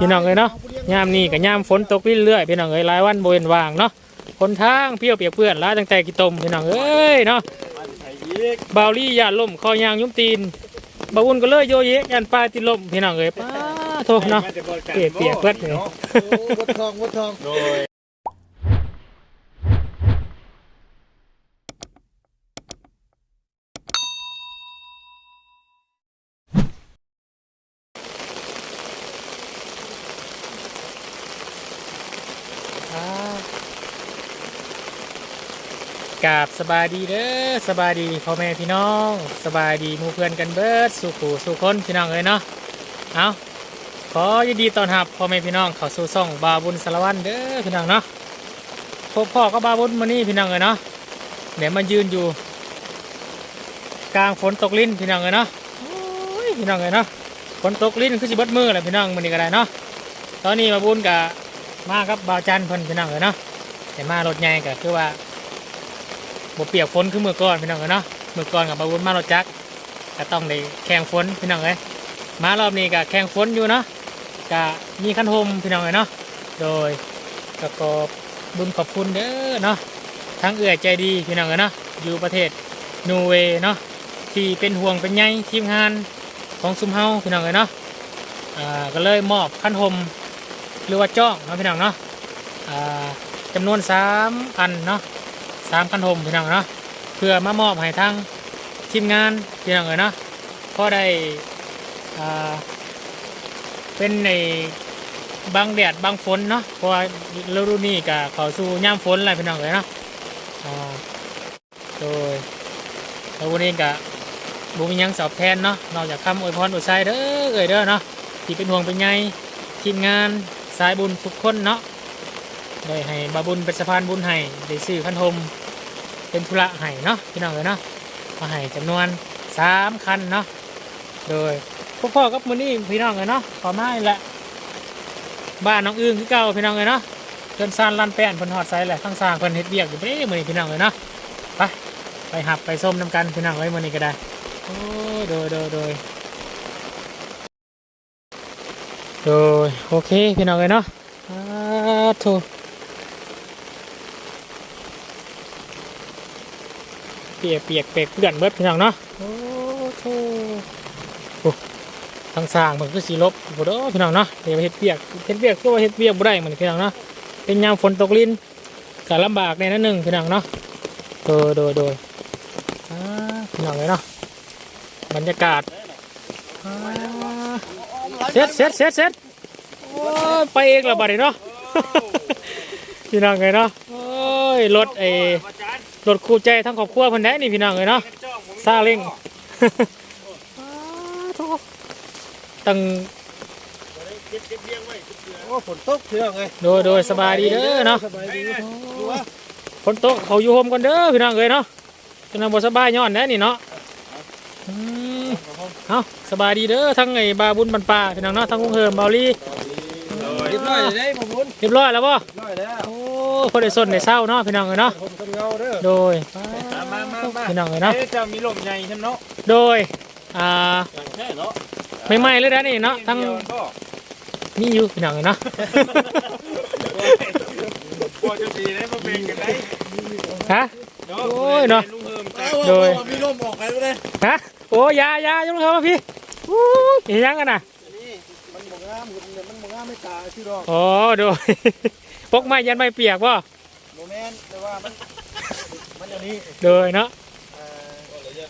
พี่น้องเอ้ยเนาะยามนี้กับยามฝนตกเรื่อยๆพี่น้องเอ้ยหลายวันบ่เว้นว่างเนาะคนทางเพี้ยวเปียกเพื่อนหลายตั้งแต่กี่ตมพี่น้องเอ้ยเนาะบาวลี่ยานล่มคอยางยุ้มตีนบาวุ่นก็เลยโยเยะยันปลายติดลมพี่น้องเอ้ยป้าโทษเนาะเปียกเปียกเพื่อนเลยวัดทองวัดทอง กาบสบายดีเด้อสบายดีพ่อแม่พี่น้องสบายดีมู่เพื่อนกันเบิดสู่ขู่สู่คนพี่น้องเอ้ยเนาะเอาขอยินดีต้อนรับพ่อแม่พี่น้องเข้าสู่ช่องบาบุญสารวัตรเด้อพี่น้องเนาะพบพ่อก็บาบุญมานี่พี่น้องเอ้ยเนาะเดี๋ยวมายืนอยู่ กลางฝนตกลิ้นพี่น้องเอ้ยเนาะโอ้ยพี่น้องเอ้ยเนาะฝนตกลิ้นคือสิเบิดมือแหละพี่น้องมันนี่ก็ได้เนาะตอนนี้มาบุญกับมากับบาจันเพิ่นพี่น้องเอ้ยเนาะแต่มารถใหญ่ก็คือว่า บ่เปียกฝนคือมือก่อนพี่น้องเอ้ยเนาะมือก่อนกับบาวุนมารถจักก็ต้องได้แข่งฝนพี่น้องเอ้ยมารอบนี้ก็แข่งฝนอยู่เนาะก็มีคันโฮมพี่น้องเอ้ยเนาะโดยก็ขอบบุญขอบคุณเด้อเนาะทั้งเอื้อใจดีพี่น้องเอ้ยเนาะอยู่ประเทศนูเวย์เนาะที่เป็นห่วงเป็นใยทีมงานของซุมเฮาพี่น้องเอ้ยเนาะอ่าก็เลยมอบคันโฮมหรือว่าจ้องเนาะพี่น้องเนาะอ่าจำนวนสามอันเนาะ สามคันโฮมพี่น้องเนาะเพื่อมามอบให้ทางทีมงานพี่น้องเอ๋ยเนาะก็ได้เป็นในบางแดดบางฝนเนาะเพราะว่าฤดูนี้ก็เขาสู่ย่ามฝนอะไรพี่น้องเอ๋ยเนาะอ่าโดยแล้ววันนี้ก็บุมีหยังสอบแทนเนาะนอกจากคำอวยพรอวยชัยเด้อเอ๋ยเด้อเนาะที่เป็นห่วงเป็นใยทีมงานสายบุญทุกคนเนาะได้ให้บาบุญเป็นสะพานบุญให้ได้ซื้อขันโฮม เป็นธุระให้เนาะพี่น้องเลยเนาะมาให้จำนวนสามคันเนาะโดยพวกพ่อกับมือนี่พี่น้องเลยเนาะขอมาละบ้านน้องอึ้งที่เก่าพี่น้องเลยเนาะเดินซานลันแป้นเพิ่นหอดไซแหละทั้งสางเพิ่นเฮ็ดเบียกอยู่เด้มือนี่พี่น้องเลยเนาะไปไปหับไปส้มน้ำกันพี่น้องเลยมือนี่ก็ได้โอ้ยโดยโดยโดยโดยโอเคพี่น้องเลยเนาะอ่าโถ เปียกเปียกเปียกเปื่อนเบิดพี่น้องเนาะโอ้โหทางสร้างมันคือสีลบบ่เด้อพี่น้องเนาะเดี๋ยวเฮ็ดเปียกเฮ็ดเปียกก็ว่าเฮ็ดเปียกบ่ได้เหมือนพี่น้องเนาะเป็นยามฝนตกลิ้นก็ลำบากในนั้นหนึ่งพี่น้องเนาะโดยโดยโดยพี่น้องเลยเนาะบรรยากาศเสร็จเสร็จเสร็จเสร็จโอ้ไปเองละบัดเนาะพี่น้องเลยเนาะโอ้ยรถไอ รถคู่ใจทั้งครอบครัวเพิ่นได้นี่พี่น้องเลยเนาะซาเล้งตั้งโอ้ฝนตกเชื่อไงโดยโดยสบายดีเด้อเนาะสบายดีดูว่าฝนตกเขาอยู่โฮมกันเด้อพี่น้องเลยเนาะจนบ่สบายย้อนแน่นี่เนาะอืมเอาสบายดีเด้อทั้งไอ้บาบุญบันปลาพี่น้องเนาะทั้งลุงเฮิมบาลีเรียบร้อยเลยได้ผมบุญเรียบร้อยแล้วบ่เรียบร้อยแล้วโอ้ พอได้ส้นได้เศร้าเนาะพี่น้องเลยเนาะผมคนเงาเด้อโดย มามามามาพี่น้องเลยเนาะเอ๊ะจะมีลมใหญ่ใช่ไหมเนาะโดยอ่าใช่เนาะใหม่ๆเลยนะนี่เนาะทั้งเดียวก็นี่อยู่พี่น้องเลยเนาะพอจะดีได้มาเป็นกันได้ฮะ เนาะโอ้ยเนาะ ลุงเฮิมจ้ะโดย มีลมออกไปเลยฮะโอ้ยายายกเข้ามาพี่อู้ยเห็นยังกันน่ะนี่มันบ่งามมันบ่งามไม่ตาชื่อดอก โอ้โดย พกไม้ยันไม้เปียกป่ะโมเมนต์แต่ว่ามันมันอย่างนี้โดยเนาะเอ่อ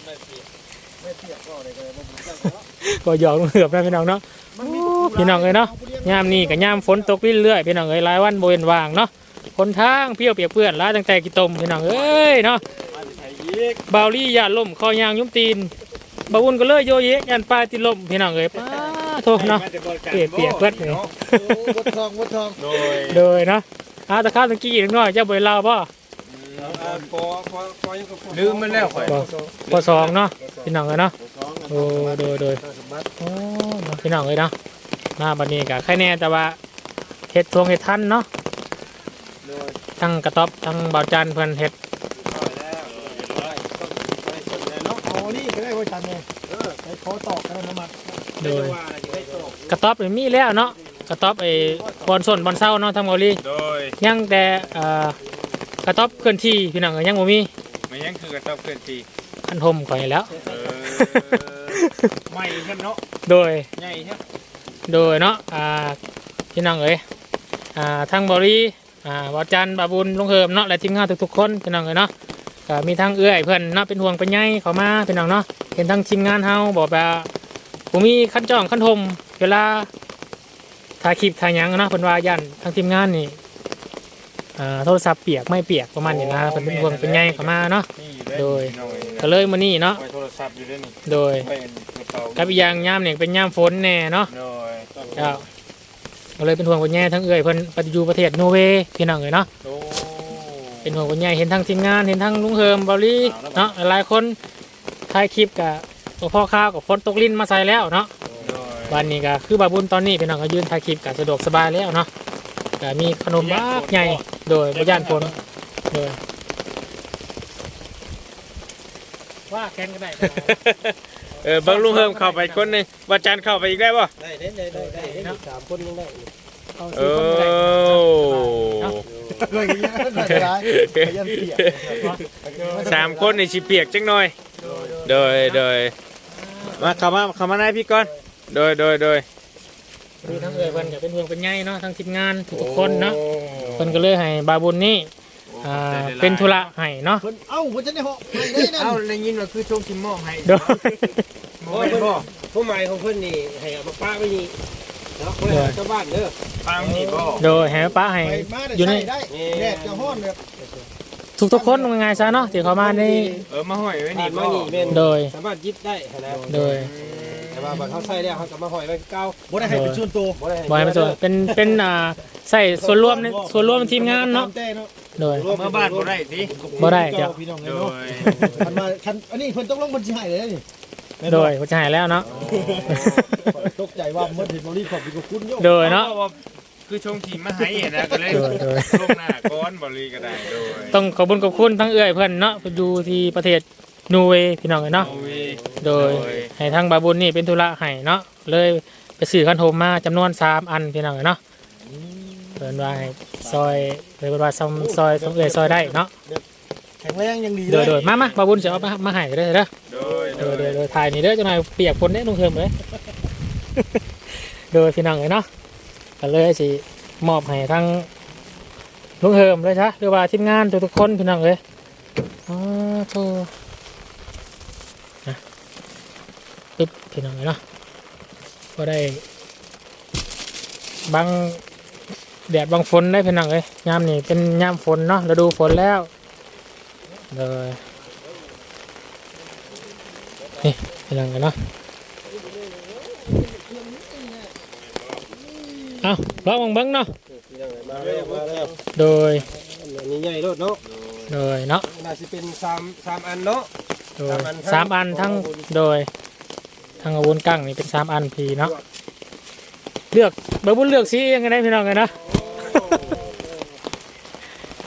ไม่เปียกก็อะไรก็เลยบ่บุญกันเนาะก็หยอกลุงเหือบนะพี่น้องเนาะมันมีพี่น้องเอ้ยเนาะยามนี้กับยามฝนตกเรื่อยๆพี่น้องเอ้ยหลายวันโบเวนว่างเนาะคนทางเพี้ยวเปียกเปื้อนหลายตั้งแต่กี่ตมพี่น้องเอ้ยเนาะมาไทยอีกบาวลี่ยานล่มคอยางยุ้มตีนบาวุ่นก็เลยโยเยะยันปลายติดลมพี่น้องเอ้ยป้า โทษเนาะเปียกเปียกเบิดเลยเนาะโอ้วัดทองวัดทอง โดยโดยเนาะอาตะข้าวตะกี้อีกหน่อยเจ้าบริลาวป่ะพอพอพอยังก็พอลืมมันแล้วข่อยพอสองเนาะพี่น้องเอ้ยเนาะโอ้โดยโดยสมบัติโอ้พี่น้องเลยเนาะมาบัดนี้กะแค่แน่แต่ว่าเห็ดทวงเห็ดทันเนาะโดยทั้งกระต๊อบทั้งเบาจันเพิ่นเห็ดอ๋อนี่ก็ได้ว่าจันเนี่ยเออไปขอตอกกันน้ำมันโดย กระต๊อบนี่มีแล้วเนาะกระต๊อบไอ้บอลส้นบอลเศร้าเนาะทางเบาลีโดยยังแต่เอ่อกระต๊อบเคลื่อนที่พี่น้องก็ยังบ่มีมันยังคือกระต๊อบเคลื่อนที่คันทมก่อนอยู่แล้ว เออไม่ใช่เนาะโดย ใหญ่ใช่โดยเนาะอ่าพี่น้องเอ๋ยอ่าทางบริอ่าบอจันบาบุญลุงเฮิมเนาะและทีมงานทุกๆคนพี่น้องเอ๋ยเนาะก็มีทางเอื้อยเพื่อนเนาะเป็นห่วงเป็นใยเขามาพี่น้องเนาะเห็นทางทีมงานเฮาบอกว่า ผมมีขั้นจ้องขั้นทมเวลาถ่ายคลิปถ่ายหยังเนาะเพิ่นว่ายันทางทีมงานนี่อ่าโทรศัพท์เปียกไม่เปียกประมาณนี้นะเพิ่นเป็นห่วงเป็นใยเขามาเนาะนี่โดยน้อยก็เลยมื้อนี้เนาะไว้โทรศัพท์อยู่ด้วยนี่โดยเป็นกระเป๋ากับอีกอย่างยามนี่เป็นยามฝนแน่เนาะโดยเจ้าก็เลยเป็นห่วงคนแย่ทั้งเอ่ยเพิ่นปฏิอยู่ประเทศนอร์เวย์พี่น้องเอ๋ยเนาะ โอ้เป็นห่วงคนแย่เห็นทั้งทีมงานเห็นทั้งลุงเฮิมบอลลี่เนาะหลายคนถ่ายคลิปกับ พ่อข้าวกับฝนตกลิ้นมาใส่แล้วเนาะโดยวันนี้ก็คือบาบุญตอนนี้พี่น้องก็ยืนถ่ายคลิปกับสะดวกสบายแล้วเนาะก็มีขนมบ้ากใหญ่โดยบย่านฝนโดยว่าแคนก็ได้เออเบิ่งลุงเฮิมเข้าไปคนหนึงว่าจันเข้าไปอีกได้ป่ะได้ได้ได้ได้ได้ได้สามคนยังได้เอาเอสี่คนก็ได้อเลยอย่างเงี้ยได้ได้ยันเปียกสามคนในสิเปียกจังหน่อย โดยโดย มาเข้ามาเข้ามาในพี่ก่อน โดยโดยโดยมีทั้งเอ่ยเพิ่นก็เป็นห่วงเป็นใยเนาะทั้งทีมงานทุกๆคนเนาะเพิ่นก็เลยให้บาบุญนี่อ่าเป็นธุระให้เนาะเพิ่นเอ้าเพิ่นจะได้เหาะไม่ได้นั่นเอ้าได้ยินว่าคือช่วงกินหม้อให้โดยโอ้ยบ่ผู้หมายของเพิ่นนี่ให้เอามาป้าไว้นี่เนาะเพิ่นชาวบ้านเด้อฟังนี่บ่โดยให้ป้าให้ไปมาได้อยู่ในใช้ได้แดดจะฮ้อนแบบ ทุกๆคนว่าไงซะเนาะที่เขามาในเออมาห้อยไว้นี่นี่มาบ่นี่แม่นโดย สามารถยิบได้นะโดยแต่ว่าบัดเขาใส่แล้วเขาก็มาห้อยไว้เก่าบ่ได้ให้เป็นส่วนตัวบ่ได้ให้บอยมาส่วนเป็นเป็นอ่าใส่ส่วนร่วมในส่วนร่วมทีมงานเนาะแต่เนาะโดย เมื่อบ้านบ่ได้สิบ่ได้เดี๋ยว พี่น้องโดเนาะยคันมาคันอันนี้เพิ่นต้องลงบัญชีให้เลยนี่โดยผู้ชายแล้วเนาะ ตกใจว่าเมื่อเห็นบริขอบดีกว่าคุณโยโดยเนาะ พรว่ คือช่วงทีมาให้นะก็เลยโดยโดยลงหน้าก้อนบริก็ได้โดยต้องขอบคุญขอบคุณทั้งเอื้อยเพิ่นเนาะไปอยู่ที่ประเทศนอร์เวย์พี่น้องเอ้ยเนาะโอ้ยโดยให้ทางบาบุญนี่เป็นธุระให้เนาะเลยไปซื้อคันโทมมาจำนวนสามอันพี่น้องเอ้ยเนาะเพิ่นว่าให้ซอยเลยเพิ่นว่าซอยซอยเอื้อยซอยได้เนาะแข็งแรงยังดีโดยโดยมามาบาบุญจะเอามามาให้เด้อเด้อโดยโดยโดยโดยถ่ายนี่เด้อจังหน่อยเปียกฝนได้ลงเทิมเลย โดยพี่น้องเลยเนาะ ก็เลยสิมอบให้ทั้งลุงเฮิมเลยจ้ะหรือว่าทีมงานทุกๆคนพี่น้องเลยอ๋อโธ่นะปึ๊บพี่น้องเลยเนาะก็ได้บังแดดบังฝนได้พี่น้องเลยยามนี่เป็นยามฝนเนาะฤดูฝนแล้วเลยนี่พี่น้องกันเนาะ เอาลองเบังเบิ้งเนาะมาแล้วมาแล้วโดยอันนี้ใหญ่โลดเนาะโดยเนาะน่าสิเป็นสามสามอันเนาะโดยสามอันสามอันทั้ทั้งงโดยทั้งอาวุธกั้งนี่เป็นสามอันพีเนาะเลือกเบอร์บุญเลือกสียังไงได้พี่น้องกันเนาะ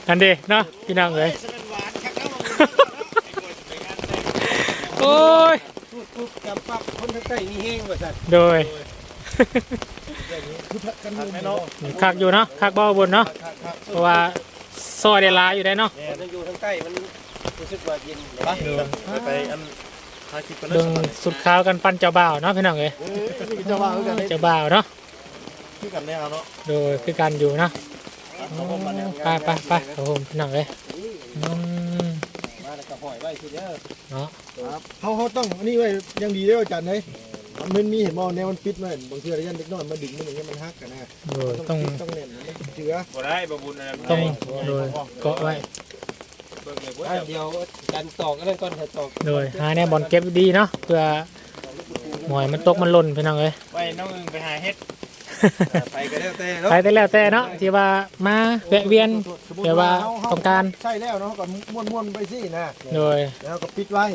อันเดเนาะพี่น้องเลยโอ้ยปุ๊บปุ๊บจำปั๊บคนทั้งใต้มีแห้งว่าซั่นโดย คือพักกันอยู่เนาะคักอยู่เนาะคักบ่บนเนาะเพราะว่าซอยได้หลายอยู่ได้เนาะมันอยู่ทางใต้มันรู้สึกว่าเย็นไปไปอันทาคิดกันเบิ่งสุดขาวกันปั้นเจ้าบ่าวเนาะพี่น้องเอ้ยเออนี่เจ้าว่าคือกันได้เจ้าบ่าวเนาะคือกันแน่เนาะโดยคือกันอยู่เนาะไปไปไปครับผมพี่น้องเอ้ยอืมมาแล้วก็ห้อยไว้ทีเด้อเนาะครับเขาเขาต้องอันนี้ไว้อยังดีเด้ออาจารย์เฮ้ย มันมีเห็นบ่แนวมันปิดไว้บางทีระยะเล็กน้อยมันดึงมันอย่างเงี้ยมันฮักกันนะโดยต้องปิดต้องเน่นมันเจือบ่ได้บ่บุญอะไรต้องโดยเกาะไว้เบิ่งเลยบ่อะเดี๋ยวกันตอกอันนั้นก่อนให้ตอกโดยหาแนวบอลเก็บดีเนาะเพื่อหมอยมันตกมันหล่นพี่น้องเอ้ยไปน้องอึงไปหาเฮ็ดไปก็แล้วแต่เนาะไปแต่แล้วแต่เนาะที่ว่ามาแวะเวียนเดี๋ยวว่าต้องการใช่แล้วเนาะเขาก็ม้วนม้วนๆไปสินะโดยแล้วก็ปิดไว้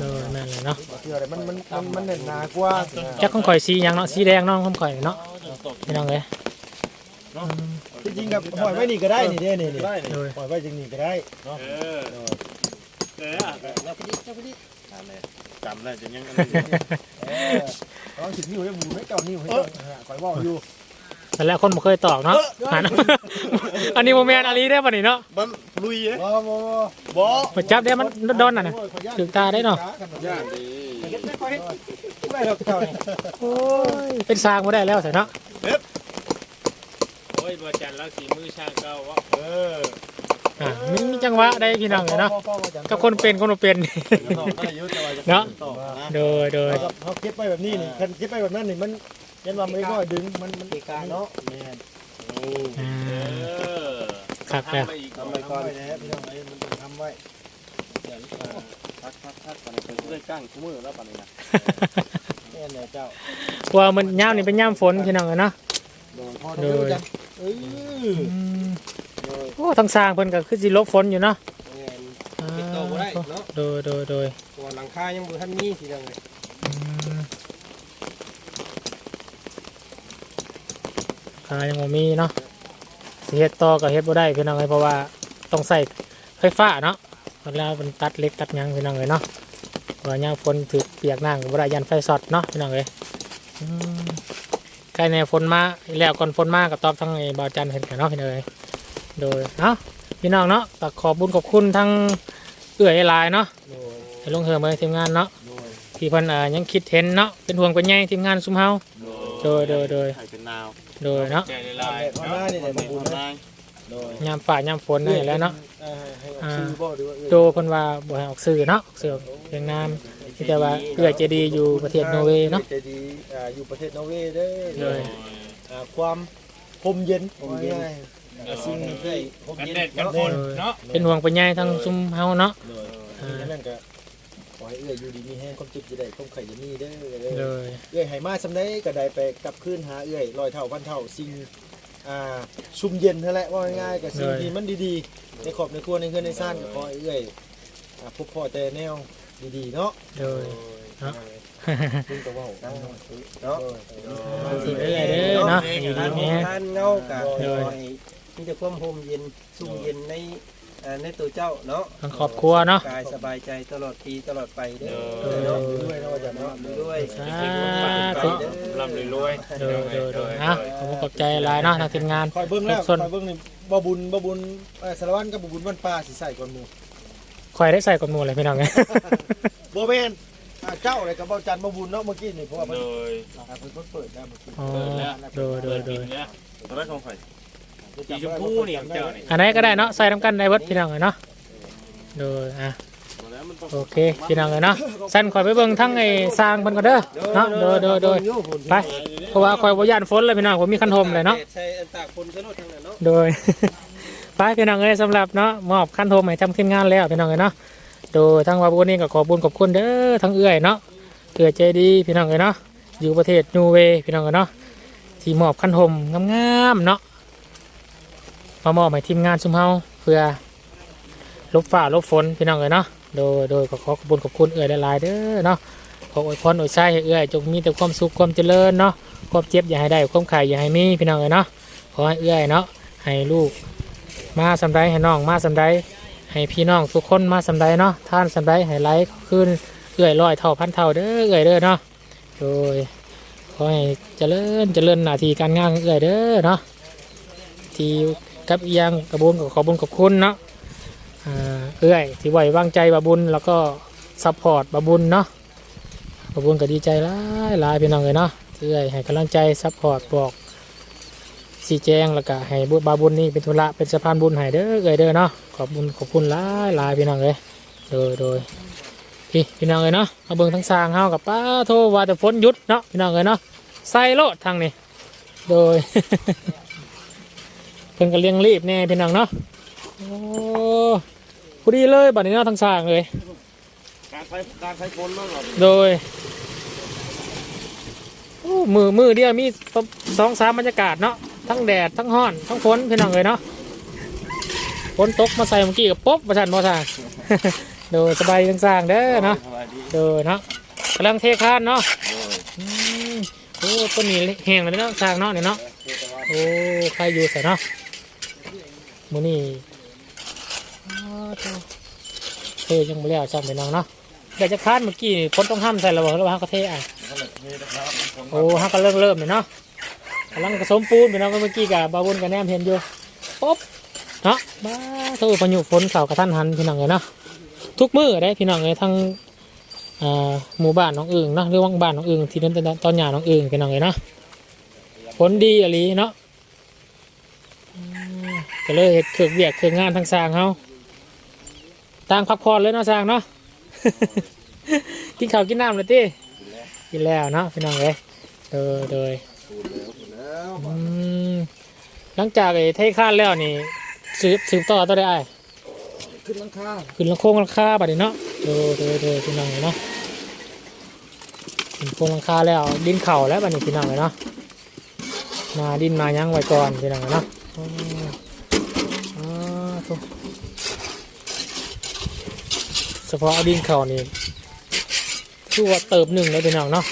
โดยนั่นเลยเนาะเพื่ออะไรมันมันมันมันเน่นหนากว่าจักของข่อยสีหยังเนาะสีแดงเนาะของข่อยเนาะพี่น้องเอ้ยอืมจริงๆกับปล่อยไว้นี่ก็ได้นี่เด้นี่นี่โดยปล่อยไว้จังนี่ก็ได้เออเออแล้วพอดีแล้วพอดีจำได้จะยังเออลองสิบนิ้วให้บูไม่เก้านิ้วให้เจ้าปล่อยว่าอยู่ แต่แล้วคนบ่เคยตอกเนาะหันอันนี้โมเมนอันนี้ได้ป่ะนี่เนาะบันลุยเอ้บ่บ่บ่มาจับได้มันโดนน่ะนะถึงตาได้เนาะย่านดีไม่หรอกเจ้านี่โอ้ยเป็นสร้างมาได้แล้วสิเนาะโอ้ยบ่จันแล้วสีมือช่างเก่าวะเอออะมีมีจังหวะได้พี่น้องเลยเนาะกับคนเป็นคนบ่เป็นตอบได้อยู่แต่ว่าจะเนาะตอบนะโดยโดยเขาเขาเก็บไปแบบนี้นี่คันเก็บไปแบบนั้นนี่มัน ยันว่าไม่ก็ดึงมันมันการเนาะแม่นอ่าเออครับแล้วทำมาอีกทำไว้ก่อนนะพี่น้องเอ้ยมันต้องทำไว้ทักทักทักปานนี้เป็นได้กั้งคู่มือแล้วปานนี้นะแม่นแหละเจ้าว่ามันย่ามนี่เป็นย่ามฝนพี่น้องเลยเนาะโดยพอดูจังเอ้ยอืมโดยโอ้ทั้งสร้างเพิ่นก็คือสิหลบฝนอยู่เนาะแม่นอ่าติดต่อบ่ได้เนาะโดยโดยโดยตัวหลังคายังบ่ทันมีสิจังเลย อืม คายังบ่มีเนาะสิเฮ็ดต่อก็เฮ็ดบ่ได้พี่น้องเลยเพราะว่าต้องใส่ไฟฟ้าเนาะเวลามันตัดเล็กตัดยังพี่น้องเลยเนาะว่ายางฝนถึกเปียกน้ำก็บ่ได้ยันไฟช็อตเนาะพี่น้องเลยอืมใกล้ในฝนมาแล้วก่อนฝนมาก็ตอบทั้งไอ้บ่าวจันเห็นกันเนาะพี่น้องเลยโดยเอ้าพี่น้องเนาะก็ขอบุญขอบคุณทั้งเอื้อยลายเนาะโดยให้ลงเฮือมาทีมงานเนาะที่เพิ่นอ่ายังคิดเห็นเนาะเป็นห่วงเป็นใยทีมงานซุมเฮาโดยโดยโดยเป็นนาว โดยเนาะใจละลาลายยพม่านี่แหละมาบุญนะโดยยามฝ่ายามฝนนี่แหล้วเนาะเอ่อให้ออกชื่อบ่หรือว่าเอ้ยโดเพิ่นว่าบ่ให้ออกสื่อเนาะออกสื่อเรียงนามที่แต่ว่าเอื้อเจดีอยู่ประเทศนอร์เวย์เนาะใจดีอ่าอยู่ประเทศนอร์เวย์เด้อโดยอ่าความพรมเย็นว่าง่ายๆอ่าสิ่งที่พรมกันเย็นแดดกันฝนเนาะเป็นห่วงเป็นใยทั้งซุมเฮาเนาะ โดยอันนั้นก็ขอ ให้เอื้อยอยู่ดีมีแห้งความเจิบจะได้ความไข่จะมีเด้อเด้โดอยเอื้อยให้มาสำได้ก็ได้ไปกลับคืนหาเอื้อยร้อยเท่าพันเท่าสิ่งอ่าชุ่มเย็นนั่นแหละว่าง่ายๆกับสิ่งที่มันดีๆ ในขอบในครัวในเฮือนในซ่านก็ขอให้เอื้อยอ่าพบพ่อแต่แนวดีๆเนาะโดยเนาะคุณก็เว้าเนาะ เนาะสิเอื้อยเด้อเนาะอยู่ดีแม่ท่านเงากะโดยมีแต่ความโฮมเย็นซุ่มเย็นในเอ่อ ในตัวเจ้าเนาะทั้งครอบครัวเนาะกายสบายใจตลอดปีตลอดไปเด้อโดยเนาะด้วยเนาะอาจารย์เนาะด้วยสาไปธุเด้อลำรวยโดยโดยโดยอะขอบคุณขอบใจหลายเนาะทางทีมงานคอยเบิ่งแล้วส่วนคอยเบิ่งนี่บ่บุญบ่บุญเอ่อสารวัตรกับบ่บุญวันป่าสิใส่ก่อนหมู่คอยได้ใส่กดหมู่เลยพี่น้องบ่แม่นอ่าเจ้าอะไรกับบ่จันบ่บุญเนาะเมื่อกี้นี่เพราะว่าๆมันโดยอ่าเพิ่นเพิ่นเปิดได้เมื่อกี้อ๋อโดยโดยโดยเนี่ยตอนแรกของไข่ สีชมพูนี่ของเจ้านี่อันไหนก็ได้เนาะใส่น้ำกันได้เบิดพี่น้องเลยเนาะโดยอะตอนแรกมันต้องโอเคพี่น้องเลยเนาะสั้นคอยไปเบิ่งทั้งไอ้สร้างเพิ่นก็เด้อเนาะโดยโดยโดยไปเพราะว่าคอยบ่ย่านฝนเลยพี่น้องผมมีคันธมเลยเนาะใช้อันตากคนซะโลดทางนั้นเนาะโดยไปพี่น้องเอ้ยสำหรับเนาะมอบคันธมให้ทำทีมงานแล้วพี่น้องเอ้ยเนาะโดยทั้งวาบุญนี่ก็ขอบุญขอบคุณเด้อทั้งเอื้อยเนาะเอื้อยใจดีพี่น้องเอ้ยเนาะอยู่ประเทศนูเวย์พี่น้องเอ้ยเนาะที่มอบคันธมงามๆเนาะ มามอบให้ทีมงานซุมเฮาเพื่อลบฝ่าลบฝนพี่น้องเอ้ยเนาะโดยโดยขอขอบคุณขอบคุณเอื้อยหลายๆเด้อเนาะขออวยพรอวยชัยให้เอื้อยจงมีแต่ความสุขความเจริญเนาะความเจ็บอย่าให้ได้ความไข่อย่าให้มีพี่น้องเอ้ยเนาะขอให้เอื้อยเนาะให้ลูกมาสำไรให้น้องมาสำไรให้พี่น้องทุกคนมาสำไรเนาะท่านสำไรให้ไลค์ขึ้นเอื่อยร้อยเท่าพันเท่าเด้อเอื่อยเด้อเนาะโดยขอให้เจริญเจริญหน้าที่การงานเอื่อยเด้อเนาะที่ กับอียังกระบุญขอบุญขอบคุณเนาะเอื่อยที่ไว้วางใจบาบุญแล้วก็ซัพพอร์ตบาบุญเนาะบาบุญก็ดีใจหลายหลายพี่น้องเลยเนาะเอื่อยให้กำลังใจซัพพอร์ตบอกสีแจงแล้วก็ให้บาบุญนี่เป็นธุระเป็นสะพานบุญให้เด้อเอ้ยเด้อเนาะขอบบุญขอบคุณหลายหลายพี่น้องเลยโดยโดยพี่พี่น้องเลยเนาะมาเบิ่งทั้งสางเฮากับป้าโทว่าแต่ฝนหยุดเนาะพี่น้องเลยเนาะใส่โลดทางนี้โดย เพิ่นก็เลี้ยงรีบแน่พี่น้องเนาะโอ้พอดีเลยบัดนี้เนาะทั้งสร้างเลยการไฟการไฟคนเนาะเราโดยโอ้มือมือเดียวมีสองสามบรรยากาศเนาะทั้งแดดทั้งห้อนทั้งฝนพี่น้องเลยเนาะฝนตกมาใส่เมื่อกี้กับป๊บประชันบ่ทางโดยสบายทั้งสร้างเด้อเนาะสบายดีโดยเนาะกำลังเทคานเนาะอืมโอ้ต้นนี้แห้งเลยเนาะสร้างเนาะเนี่ยเนาะโอ้ใครอยู่ใส่เนาะ มือนี่อ้าวเจ้าเทยังไม่แล้วจำไปน้องเนาะเดี๋ยวจะคานเมื่อกี้ฝนต้องห้ามใส่ระบบแล้วฮักก็เทอะโอ้ฮักก็เริ่มเริ่มเลยเนาะคำลังผสมปูนพี่น้องเมื่อกี้กับบาวุนกับแนมเห็นอยู่ปุ๊บเนาะบ้าโทษพายุฝนเข่ากระทันหันพี่น้องเลยเนาะทุกมื้อได้พี่น้องเลยทั้งอ่าหมู่บ้านน้องอึ่งเนาะหรือว่าบ้านน้องอึ่งที่นั่นตอนหยาน้องอึ่งพี่น้องเลยเนาะฝนดีอะไรเนาะอืม ก็เลยเห็ดเครื่องเวียกเครื่องงานทั้งสร้างเฮาต่างพักผ่อนเลยเนาะสร้างเนาะ กินข้าวกินน้ำเลยติกินแล้วเนาะพี่น้องเลยโดยโดยแล้วอืมหลังจากไอ้เทคานแล้วนี่สืบสืบต่อต่อได้อ้ายขึ้นหลังคาขึ้นลังโค้งลังคาบัดนี้เนาะโดยโดยโดยพี่น้องเลยเนาะขึ้นโค้งลังคาแล้วดินเข่าแล้วบัดนี้พี่น้องเลยเนาะมาดินมายั้งไว้ก่อนพี่น้องเลยเนาะอ๋ออ๋อ โถ่เฉพาะดินเขานี่คือว่าเติบหนึ่งเลยพี่น้องเนาะ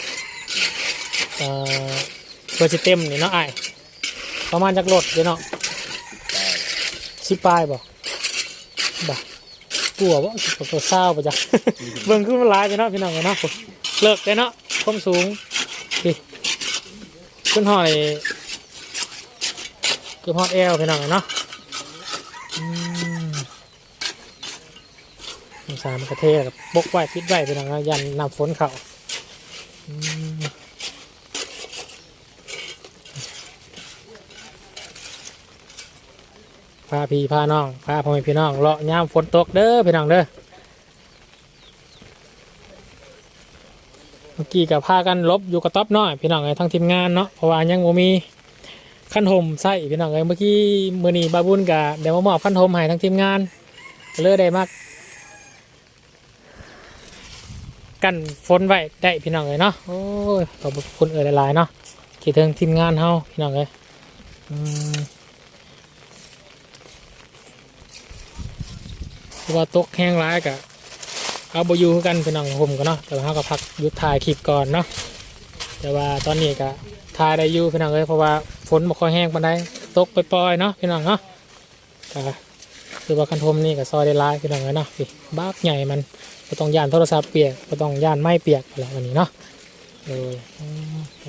เอ่อเพื่อจะเต็มนี่เนาะไอประมาณจากรถเดี๋ยวเนาะสิปลายบ่บ่กลัวว่าตัวเศร้าปะจ๊ะเบิ่งขึ้นมาลายไปเนาะพี่น้องเนาะเลิกเลยเนาะความสูงพี่ขึ้นหอยเกือบฮอดแอลพี่น้องเนาะอืมน้ำ สามกระเทศกับบกไว้ปิดไว้พี่น้องยันนำฝนเขาพาพี่พาน้องพาพ่อแม่พี่น้องเลาะยามฝนตกเด้อพี่น้องเด้อเมื่อกี้กับพากันลบอยู่กระต๊อบน้อยพี่น้องไอ้ทั้งทีมงานเนาะเพราะว่ายังบ่มีขั้นห่มใส่พี่น้องไอ้เมื่อกี้มือนีบาบุญกับเดี๋ยวมามอบขั้นห่มให้ทั้งทีมงานเลยได้มาก กันฝนไว้ได้พี่น้องเลยเนาะโอ้ยขอบคุณเอ่ยหลายๆเนาะคิดถึงทีมงานเฮาพี่น้องเลยอืมเพราะว่าตกแห้งร้ายกะเอาบอยู่กันเป็นน้องผมกันเนาะแต่ว่าเราก็พักยุดถ่ายคลิปก่อนเนาะแต่ว่าตอนนี้ก็ถ่ายได้อยู่พี่น้องเลยเพราะว่าฝนบ่ค่อยแห้งปานใดตกปล่อยๆเนาะพี่น้องเนาะ คือว่าคันทมนี่ก็ซอยได้หลายพี่น้องเลยเนาะพี่บ้ากใหญ่มันก็ต้องย่านโทรศัพท์เปียกก็ต้องย่านไม้เปียกอะไรวันนี้เนาะเลยอืมโอเค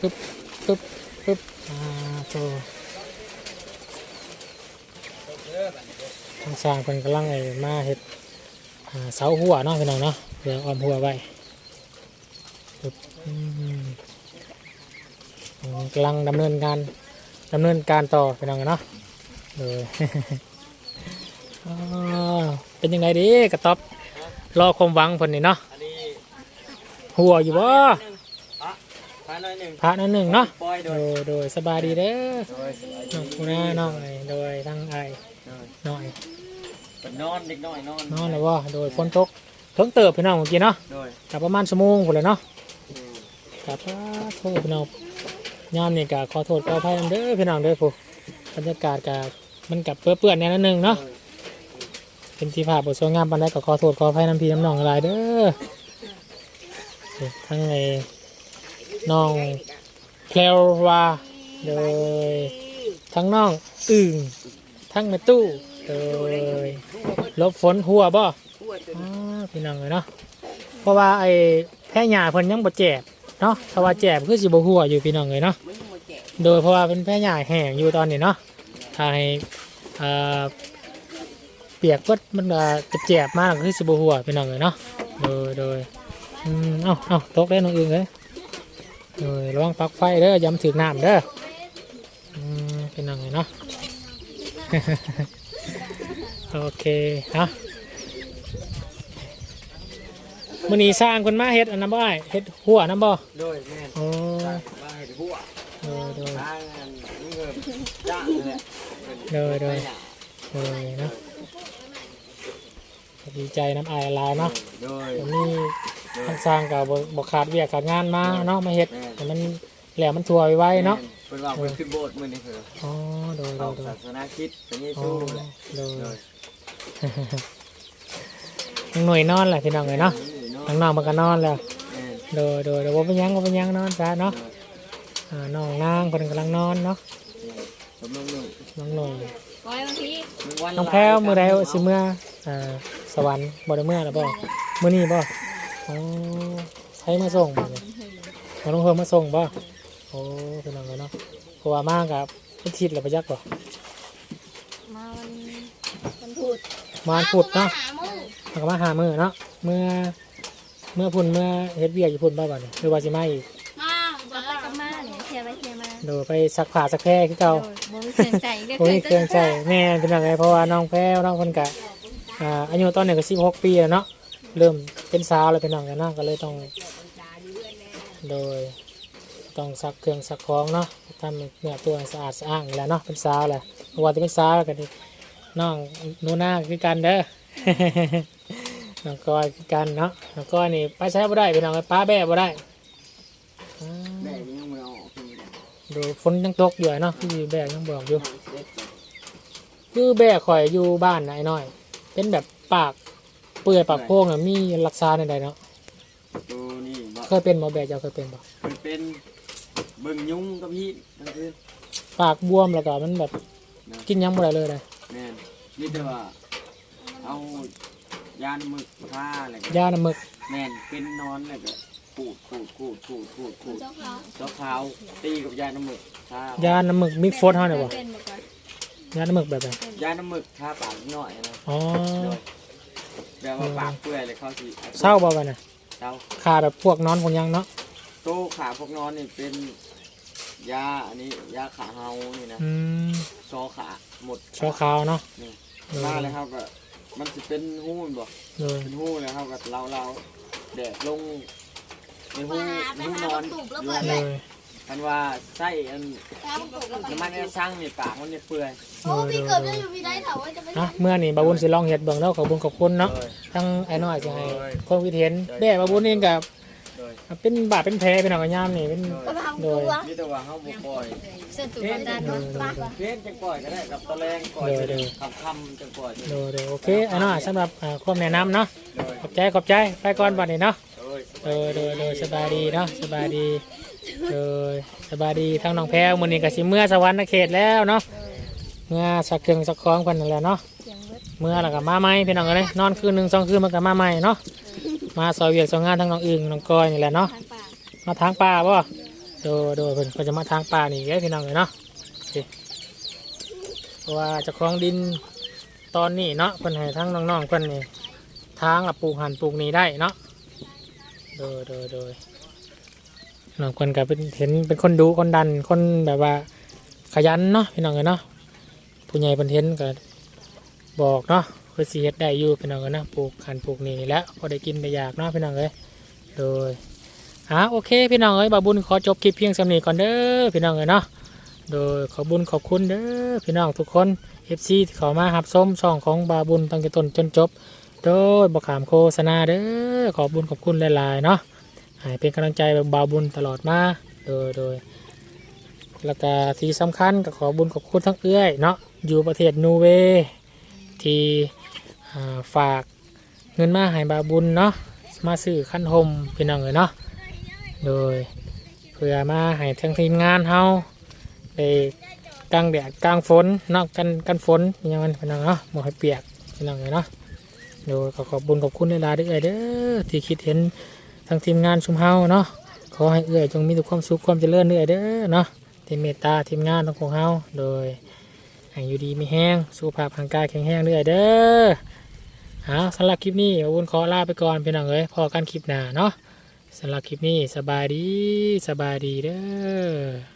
ปึ๊บปึ๊บอ่าโตทางสร้างเป็นกำลังไอ้มาเฮ็ดเสาหัวเนาะพี่น้องเนาะเดี๋ยวออมหัวไว้ปึ๊บ กำลังดำเนินการดำเนินการต่อพี่น้องเนาะเลยอ้าวเป็นยังไงดีกระต๊อบรอความหวังผลนี่เนาะอันนี้หัวอยู่บ่พาหน่อยหนึ่งพระนั่นหนึ่งเนาะปล่อยโดโดยยโดยสบายดีเด้อโดยน้องคุณน้าน้องไอ้โดยทั้งไอ้น้อยเป็นนอนเด็กน้อยนอนนอนแล้วว่าโดยฝนตกเพิ่งเติบพี่น้องเมื่อกี้เนาะโดยกลับประมาณชั่วโมงคนเลยเนาะกลับมาโทษพี่น้อง ยามนี่กะขอโทษขออภัยนำเด้อพี่น้องเด้อผู้บรรยากาศกะมันกับเปื้อนๆแน่นิดนึงเนาะเป็นที่ภาพบทสวยงามปานใดก็ขอโทษขออภัยน้ำพี่น้ำน้องหลายเด้อทั้งไอ้น้องแพลววาโดยทั้งน้องอึ่งทั้งแม่ตู้โดยลบฝนหัวบ่พี่น้องเลยเนาะเพราะว่าไอ้แพร่หญ้าเพิ่นยังบ่แจบ เนาะถ้าว่าแจบคือสิบ่หัวอยู่พี่น้องเลยเนาะโดยเพราะว่าเป็นแพร่หญ้าแห้งอยู่ตอนนี้เนาะถ้าให้อ่าเปียกเพิดมันก็จะแจบมากคือสิบ่หัวพี่น้องเลยเนาะโดยโดยอืมเอ้าเอ้าตกได้น้องอึ่งเลยโดยระวังปลั๊กไฟเด้อย้ำถึงน้ำเด้อืมพี่น้องเลยเนาะโอเคเนาะ มื่อนี้สร้างคนมาเฮ็ดอันนั้นบ่อ้ายเฮ็ดหัวน้ำบ่โดยแม่นโอ้บ้าเห็ดหัวโดยโดยบ้านนี่ก็จ้างเลยโดยโดยโดยเนาะดีใจน้ำอายหลายเนาะโดยวันนี้ทางสร้างกับบ่ขาดเวียกขาดงานมาเนาะมาเฮ็ดให้มันแหลมมันทั่วไว้ๆเนาะเป็นว่าเป็นขึ้นโบสถ์มื้อนี้เพิ่นอ๋อโดยโดเอายโดยศาสนาคริดเป็นเยอ๋อซูแหละโดยโดยทั้งหน่วยนอนแหละพี่น้องเลยเนาะ ทั้งน้องมันก็นอนแล้วแม่นโดยโดยเดี๋ยวบ่เป็นหยังบ่เป็นหยังนอนซะเนาะอ่าน้องนางเพิ่นกำลังนอนเนาะสมน้องหนึ่งน้องหน่อยร้อยบางทีมึงวันน้องแพรวมือใดสิเมื่ออ่าสวรรค์บ่ได้เมื่อแล้วบ่บมื้อนี้บ่อ๋อใครมาส่งบ่เนี่ยมาลงเพิ่มมาส่งบ่โอ้พี่น้องเลยเนาะเพราะว่ามากับเป็นทิศแล้วประยักษ์บ่มาวันวันพุธมาพุดเนาะหามือมันก็มาหามื้อเนาะเมื่อ เมื่อพุ่นเมื่อเฮ็ดเวียกอยู่พุ่นบ่บ่เนี่ยหรือว่าสิมาอีกมาจะไปกับมาเนี่ยเทียไปเทียมาโดยไปซักผ้าซักแพร่คือเก่าโดยบ่มีเครื่องใจก็โอ้ยเครื่องใจแม่เป็นยังไงเพราะว่าน้องแพ้วน้องคนกะอ่าอายุตอนนี้ก็สิบหกปีแล้วเนาะเริ่มเป็นสาวแล้วเป็นน้องกันเนาะก็เลยต้อง โดยต้องซักเครื่องซักของเนาะทำเนื้อตัวให้สะอาดสะอ้างอยู่แล้วเนาะเป็นสาวแหละเพราะว่าจะเป็นสาวแล้วกันดิน้องหนูหน้าคือกันเด้อ น้องก้อยคือกันเนาะน้องก้อยนี่ไปใช้บ่ได้เป็นน้องป้าแบ่บ่ได้อ่าแม่ยังไม่เอาออกคือดูฝนยังตกอยู่อะเนาะที่แบกยังบอกอยู่คือแบกข่อยอยู่บ้านนะไอ้น้อย เป็นแบบปากเปื่อยปากโพงอะมีรักษาในใดเนาะตัวนี้บ่เคยเป็นบ่แบกเจ้าเคยเป็นบ่มันเป็นเบิ่งยุงกับพี่นั่นคือปากบวมแล้วก็มันแบบกินหยังบ่ได้เลยนะแม่นนี่แต่ว่าเอา ยานมึกผ้าอะไรก็ยาน้ำมึกแม่นเป็นนอนแล้วก็ขูดขูดขูดขูดขูดขูดเจ้าเขาเจ้าขาวตีกับยาน้ำมึกทายาน้ำมึกมิกโฟร์เท่าไหร่บ่เป็นบ่ก่อนยาน้ำมึกแบบไหนยาน้ำมึกทาปากหน่อยนะอ๋อโดยแบบว่าปากเปื่อยเลยเขาสิเศร้าบ่กันน่ะเศร้าขาแบบพวกนอนคนยังเนาะโตขาพวกนอนนี่เป็นยาอันนี้ยาขาเฮานี่นะอืมซอขาหมดชอขาวเนาะมาเลยครับก็ มันจะเป็นหูมันบ่เลยเป็นหูเลยครับก็เราเราแดดลงเป็นหูไปหูหานอนตุกแล้วอยู่เปิดเลเลยยคันว่าไส้อันหาตุกแล้วน้ำมันเนี่ยสร้างนี่ปากมันเนี่ยเปื่อยโอ้พี่เกือบจะอยู่พี่ได้เถาว่าจะไปนะเมื่อนี่บาบุญสิลองเฮ็ดเบิ่งแล้วขอบคุญขอบคุณเนาะทั้งไอ้น้อยสิให้คนวิเทียนแด่บาบุญเองกับโดย เป็นบาดเป็นแผลเป็นหนองกระยามนี่เป็นกระเพราตัวมีแต่ว่าเฮาบ่ปล่อยเส้นตุกดันรถปากเพชรจังปล่อยก็ได้กับตะแรงปล่อยคำคำจังปล่อยโดยโดยโอเคไอ้น้อยสำหรับอ่าความแนะนำเนาะโดยขอบใจขอบใจไปก่อนบัดนี้เนาะโดยโดยโดยโดยสบายดีเนาะสบายดีโดยสบายดีทั้งน้องแพรวมื้อนี้ก็สิเมื่อสวรรค์เขตแล้วเนาะเมื่อสักเครื่องสักของเพิ่นนั่นแหละเนาะ เมื่อแล้วก็มาใหม่พี่น้องก็เลยนอนคืนหนึ่งสองคืนมันก็มาใหม่เนาะมาซอยเวียกซอยงานทั้งน้องอึ่งน้องก้อยนี่แหละเนาะทางปามาทางป่าป่ะโดยโดยเพิ่นเพิ่นจะมาทางป่านี่เด้อพี่น้องเลยเนาะโอเคเพราะว่าเจะคลองดินตอนนี้เนาะเพิ่นให้ทั้งน้องๆเพิ่นนี่ทางละปลูกหันปลูกนี่ได้เนาะโดยโดยโดยน้องเพิ่นก็เป็นเห็นเป็นคนดูคนดันคนแบบว่าขยันเนาะพี่น้องเลยเนาะผู้ใหญ่เพิ่นเห็นก็ บอกเนาะคือสิเฮ็ดได้อยู่พี่น้องเลยนะปลูกหันปลูกนี่แล้วพอได้กินได้อยากเนาะพี่น้องเลยโดยอะโอเค พี่น้องเอ้ยบาบุญขอจบคลิปเพียงสำนีก่อนเด้อพี่น้องเอ้ยเนาะโดยขอบุญขอบคุณเด้อพี่น้องทุกคนเอฟซีขามาหับส้มช่องของบาบุญตั้งแต่ต้นจนจบ โดยบขามโฆษณาเด้อขอบุญขอบคุณหลายๆเนาะให้เป็นกำลังใจแบบบาบุญตลอดมาโดยโดยแล้วก็ที่สำคัญก็ขอบุญขอบคุณทั้งเอื้อยเนาะอยู่ประเทศนูเวย์ ที่ฝากเงินมาให้บาบุญเนาะมาซื้อขั้นหมพี่น้องเอ้ยเนาะโดยเพื่อมาให้ทั้งทีมงานเฮาได้กลางแดดกลางฝนเนาะกันกันฝนอยังมันพี่น้องเนาะบ่ให้เปียกพี่น้องเลยเนาะโดยขอขอบคุญขอบคุณในลาด้วยเด้อที่คิดเห็นทั้งทีมงานชุมเฮาเนาะขอให้เอื้อยจงมีแต่ความสุขความเจริญเด้อเด้อเนาะที่เมตตาทีมงานของเฮาโดย ให้อยู่ดีไม่แห้งสุขภาพร่างกายแข็งแรงเรื่อยเด้อเอาสำหรับคลิปนี้อาวุนขอลาไปก่อนพี่น้องเอ้ยพอกันคลิปหน้าเนาะสำหรับคลิปนี้สบายดีสบายดีเด้อ